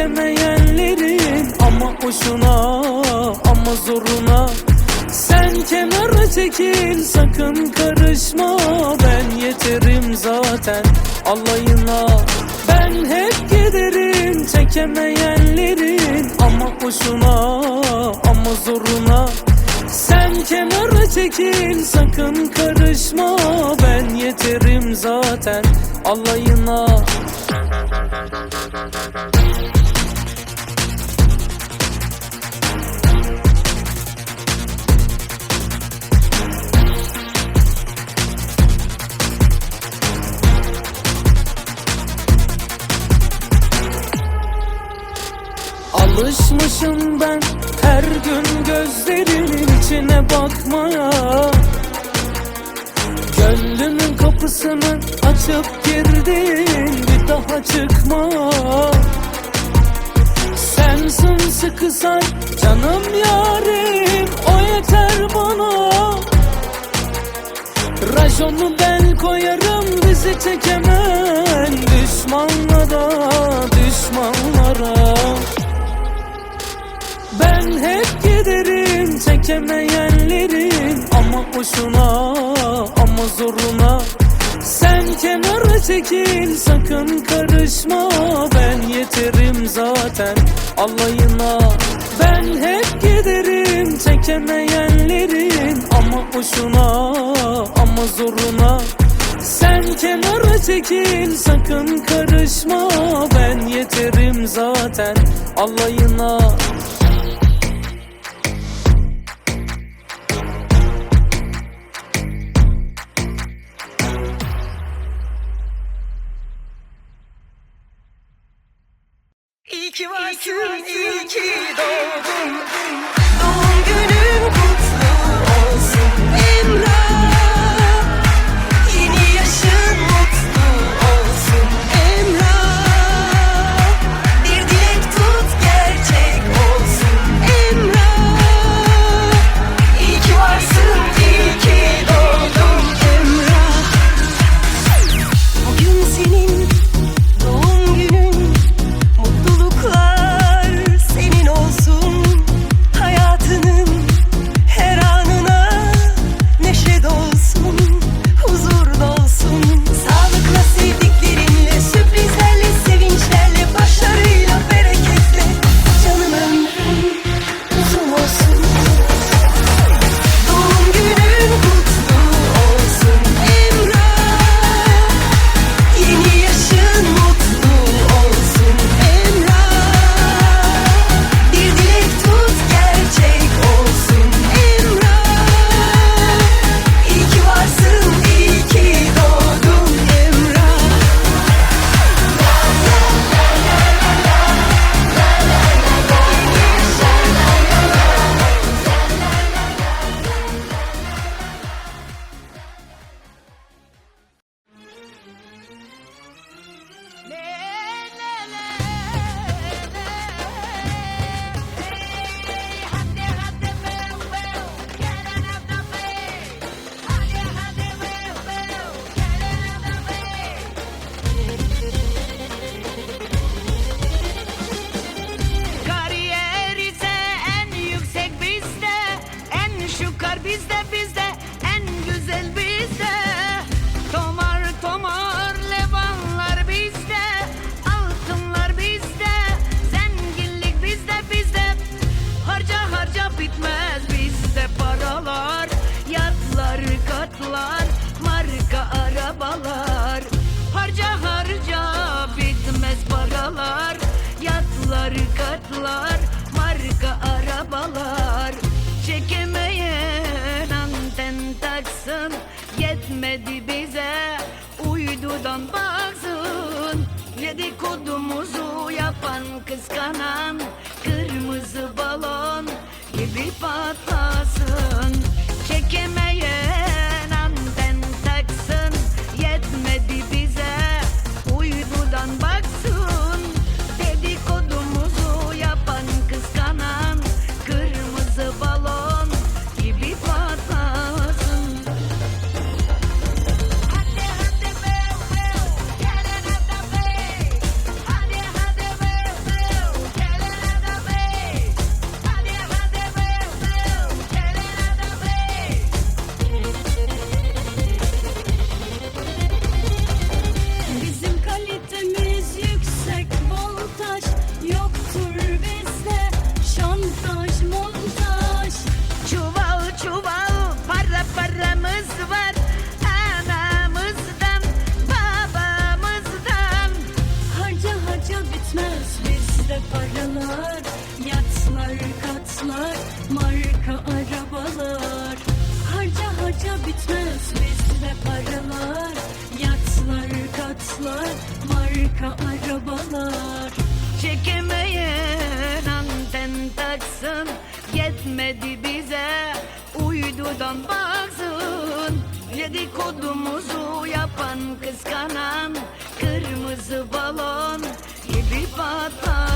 çekemeyenlerin Ama hoşuna ama zoruna. Sen kenara çekil sakın karışma. Ben yeterim zaten alayına Ben hep giderim çekemeyenlerin Ama hoşuna ama zoruna. Sen kenara çekil sakın karışma. Ben yeterim zaten alayına Alışmışım ben her gün gözlerinin içine bakmaya. Gönlümün kapısını açıp girdin bir daha çıkma Sen sımsıkı say canım yarim o yeter bana. Rajonu ben koyarım bizi çekemen Düşmanlara düşmanlara Ama hoşuna ama zoruna. Sen kenara çekil sakın karışma. Ben yeterim zaten alayına. Ben hep giderim çekemeyenlerin Ama hoşuna ama zoruna. Sen kenara çekil sakın karışma. Ben yeterim zaten alayına ki varsın, iyi ki doğdun. Doğum günün kutlu olsun Emrah. Arabalar Harca harca bitmez paralar. Yatlar katlar Marka arabalar. Çekemeyen anten taksın Yetmedi bize. Uydudan baksın Dedikodumuzu yapan kıskanan paralar Yatlar katlar marka arabalar. Harca harca bitmez bizde paralar. Yatlar katlar marka arabalar. Çekemeyen anten taksın Yetmedi bize. Uydudan baksın Dedikodumuzu yapan kıskanan Kırmızı balon gibi patlar